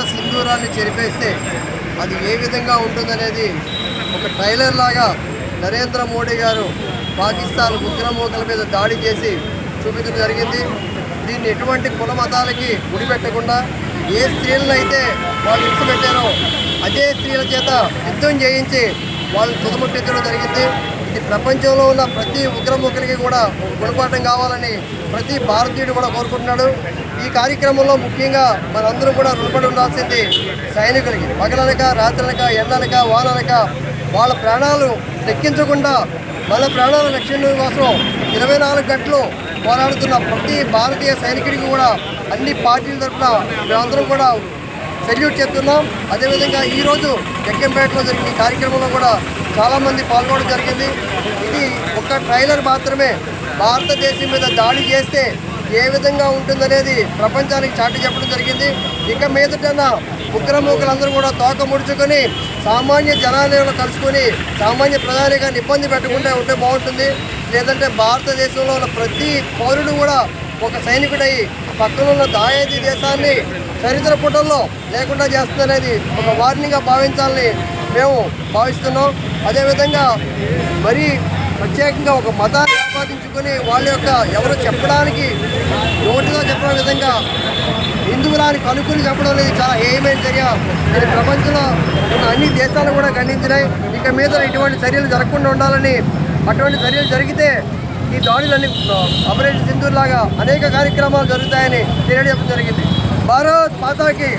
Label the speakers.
Speaker 1: సింధూరాన్ని చెరిపేస్తే అది ఏ విధంగా ఉంటుందనేది ఒక ట్రైలర్ లాగా నరేంద్ర మోడీ గారు పాకిస్తాన్ ఉగ్రమూకల మీద దాడి చేసి చూపించడం జరిగింది. దీన్ని ఎటువంటి కుల మతాలకి ముడిపెట్టకుండా ఏ స్త్రీలను అయితే వాళ్ళు ఇచ్చిపెట్టారో అదే స్త్రీల చేత యుద్ధం చేయించి వాళ్ళని తుదముట్టించడం జరిగింది. ఇది ప్రపంచంలో ఉన్న ప్రతి ఉగ్రముఖులకి కూడా గుణపాఠం కావాలని ప్రతి భారతీయుడు కూడా కోరుకుంటున్నాడు. ఈ కార్యక్రమంలో ముఖ్యంగా మనందరూ కూడా రుణపడి ఉండాల్సింది సైనికులకి పగలనక రాత్రనక ఎండనక వాననక వాళ్ళ ప్రాణాలు లెక్కించకుండా మన ప్రాణాల రక్షణ కోసం ఇరవై నాలుగు గంటలు పోరాడుతున్న ప్రతి భారతీయ సైనికుడికి కూడా అన్ని పార్టీల తరఫున మేమందరం కూడా సెల్యూట్ చేస్తున్నాం. అదేవిధంగా ఈరోజు జగ్గంపేటలో జరిగిన ఈ కార్యక్రమంలో కూడా చాలామంది పాల్గొనడం జరిగింది. ఇది ఒక ట్రైలర్ మాత్రమే. భారతదేశం మీద దాడి చేస్తే ఏ విధంగా ఉంటుందనేది ప్రపంచానికి చాటి చెప్పడం జరిగింది. ఇక మీదటన ఉగ్రమూకలందరూ కూడా తోక ముడుచుకొని సామాన్య జనాలను కలుసుకొని సామాన్య ప్రధానిగా ఇబ్బంది పెట్టకుండా ఉంటే బాగుంటుంది. లేదంటే భారతదేశంలో ఉన్న ప్రతి పౌరుడు కూడా ఒక సైనికుడై పక్కన ఉన్న దాయాది దేశాన్ని చరిత్ర పుటల్లో లేకుండా చేస్తుందనేది ఒక వార్నింగ్గా భావించాలని మేము భావిస్తున్నాం. అదేవిధంగా మరీ ప్రత్యేకంగా ఒక మతాన్ని ఆపాదించుకొని వాళ్ళ యొక్క ఎవరు చెప్పడానికి నోటిగా చెప్పిన విధంగా హిందువులాని కనుక్కుని చెప్పడం అనేది చాలా ఏమైన చర్య. ఇది ప్రపంచంలో ఉన్న అన్ని దేశాలు కూడా ఖండించినాయి. ఇక మీద ఇటువంటి చర్యలు జరగకుండా ఉండాలని అటువంటి చర్యలు జరిగితే ఈ దాడులన్నీ ఆపరేషన్ సింధూర్ లాగా అనేక కార్యక్రమాలు జరుగుతాయని తెలియజెప్పడం జరిగింది. భారత్ మాతాకి.